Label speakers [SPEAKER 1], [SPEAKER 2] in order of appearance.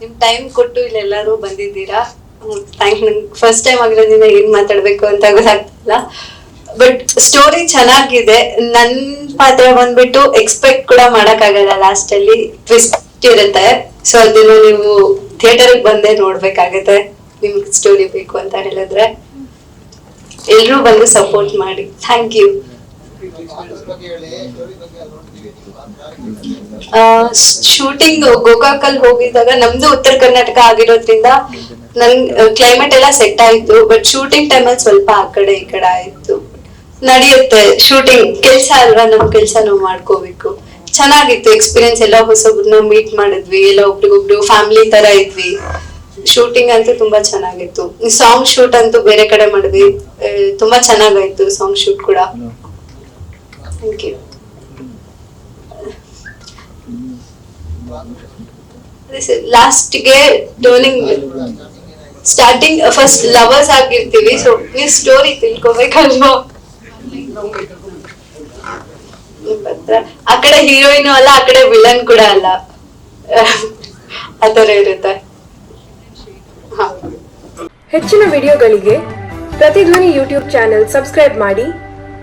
[SPEAKER 1] ನಿಮ್ ಟೈಮ್ ಕೊಟ್ಟು ಇಲ್ಲೆಲ್ಲರೂ ಬಂದಿದ್ದೀರಾ? ಥ್ಯಾಂಕ್ ಫಸ್ಟ್ ಟೈಮ್ ಆಗಿರೋದ್ರಿಂದ ಏನ್ ಮಾತಾಡ್ಬೇಕು ಅಂತ ಗೊತ್ತಾಗ್ತಿಲ್ಲ. ಬಟ್ ಸ್ಟೋರಿ ಚೆನ್ನಾಗಿದೆ. ನನ್ ಪಾತ್ರ ಬಂದ್ಬಿಟ್ಟು ಎಕ್ಸ್ಪೆಕ್ಟ್ ಕೂಡ ಮಾಡಕ್ಕಾಗಲ್ಲ ಲಾಸ್ಟ್ ಅಲ್ಲಿ. ಟ್ವಿಸ್ಟ್ ಇರುತ್ತೆ. ಸೊ ಅದನ್ನು ನೀವು ಥಿಯೇಟರ್ ಬಂದೇ ನೋಡ್ಬೇಕಾಗತ್ತೆ. ನಿಮ್ಗೆ ಸ್ಟೋರಿ ಬೇಕು ಅಂತ ಹೇಳಿದ್ರೆ. ಎಲ್ರೂ ಬಂದು ಸಪೋರ್ಟ್ ಮಾಡಿ. ಥ್ಯಾಂಕ್ ಯು ಶೂಟಿಂಗ್ ಗೋಕಾಕಲ್ಲಿ ಹೋಗಿದ್ದಾಗ ನಮ್ದು ಉತ್ತರ ಕರ್ನಾಟಕ ಆಗಿರೋದ್ರಿಂದ ನನ್ ಕ್ಲೈಮೇಟ್ ಎಲ್ಲ ಸೆಟ್ ಆಯ್ತು ಬಟ್ ಶೂಟಿಂಗ್ ಟೈಮಲ್ಲಿ ಸ್ವಲ್ಪ ಆ ಕಡೆ ಈ ಕಡೆ ಆಯ್ತು. ನಡೆಯುತ್ತೆ ಶೂಟಿಂಗ್ ಕೆಲ್ಸ ಅಲ್ವಾ ನಮ್ ಕೆಲ್ಸ ನಾವು ಮಾಡ್ಕೋಬೇಕು. ಚೆನ್ನಾಗಿತ್ತು ಎಕ್ಸ್ಪೀರಿಯನ್ಸ್ ಎಲ್ಲ ಹೊಸೊಬ್ರನ್ನ ಮೀಟ್ ಮಾಡಿದ್ವಿ, ಎಲ್ಲ ಒಬ್ರಿಗೊಬ್ರು ಫ್ಯಾಮಿಲಿ ತರ ಇದ್ವಿ. ಶೂಟಿಂಗ್ ಅಂತೂ ತುಂಬಾ ಚೆನ್ನಾಗಿತ್ತು. ಸಾಂಗ್ ಶೂಟ್ ಅಂತೂ ಬೇರೆ ಕಡೆ ಮಾಡಿದ್ವಿ. ತುಂಬಾ ಚೆನ್ನಾಗಾಯ್ತು ಸಾಂಗ್ ಶೂಟ್ ಕೂಡ. ಥ್ಯಾಂಕ್ ಯು ಲಾಸ್ಟ್ಗೆ ಡೋನಿಂಗ್ ಸ್ಟಾರ್ಟಿಂಗ್ ಫಸ್ಟ್ ಲವರ್ಸ್ ಆಗಿರ್ತೀವಿ ಸೊ ನೀವು ಸ್ಟೋರಿ ತಿಳ್ಕೊಬೇಕಲ್ವಾ? ಆ ಕಡೆ ಹೀರೋಯಿನ್ ಅಲ್ಲ, ಆ ಕಡೆ ವಿಲನ್ ಕೂಡ ಅಲ್ಲ. ಆತರ ಇರುತ್ತೆ.
[SPEAKER 2] ಹೆಚ್ಚಿನ ವಿಡಿಯೋಗಳಿಗೆ ಪ್ರತಿಧ್ವನಿ ಯೂಟ್ಯೂಬ್ ಚಾನೆಲ್ ಸಬ್ಸ್ಕ್ರೈಬ್ ಮಾಡಿ.